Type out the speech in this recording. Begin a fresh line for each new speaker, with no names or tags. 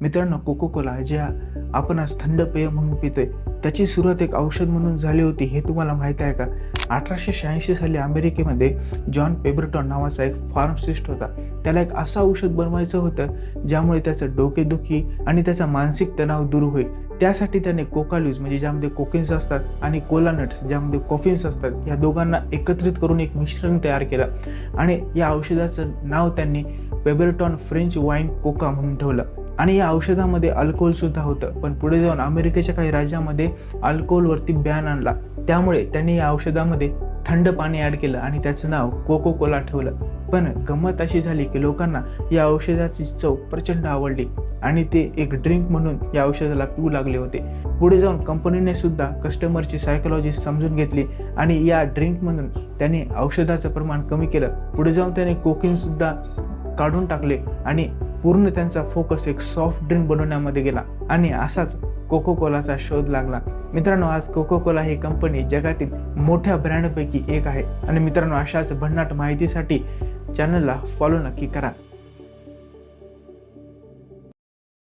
मित्रांनो cocoa Cola ज्या आपण आज थंड पेय म्हणून पितोय त्याची सुरुवात एक औषध म्हणून झाली होती हे तुम्हाला माहीत आहे का? अठराशे शहाऐंशी साली अमेरिकेमध्ये जॉन पेबरटॉन नावाचा एक फार्मसिस्ट होता. त्याला एक असं औषध बनवायचं होतं ज्यामुळे त्याचं डोकेदुखी आणि त्याचा मानसिक तणाव दूर होईल. त्यासाठी त्याने कोकाल्यूज म्हणजे ज्यामध्ये कोकिन्स असतात आणि कोलानट्स ज्यामध्ये कॉफिन्स असतात या दोघांना एकत्रित करून एक मिश्रण तयार केलं. आणि या औषधाचं नाव त्यांनी पेबरटॉन फ्रेंच वाईन कोका म्हणून ठेवलं. आणि या औषधामध्ये अल्कोहोलसुद्धा होतं. पण पुढे जाऊन अमेरिकेच्या काही राज्यामध्ये अल्कोहोलवरती बॅन आणला. त्यामुळे त्यांनी या औषधामध्ये थंड पाणी ॲड केलं आणि त्याचं नाव कोको कोला ठेवलं. पण गंमत अशी झाली की लोकांना या औषधाची चव प्रचंड आवडली. आणि ते एक ड्रिंक म्हणून या औषधाला पिऊ लागले होते. पुढे जाऊन कंपनीने सुद्धा कस्टमरची सायकोलॉजी समजून घेतली आणि या ड्रिंकमधून त्यांनी औषधाचं प्रमाण कमी केलं. पुढे जाऊन त्याने कोकिनसुद्धा काढून टाकले आणि पूर्ण त्यांचा फोकस एक सॉफ्ट ड्रिंक बनवण्यामध्ये गेला. आणि असाच कोको कोलाचा शोध लागला. मित्रांनो आज कोको कोला ही कंपनी जगातील मोठ्या ब्रँडपैकी एक आहे. आणि मित्रांनो अशाच भन्नाट माहितीसाठी चॅनलला फॉलो नक्की करा.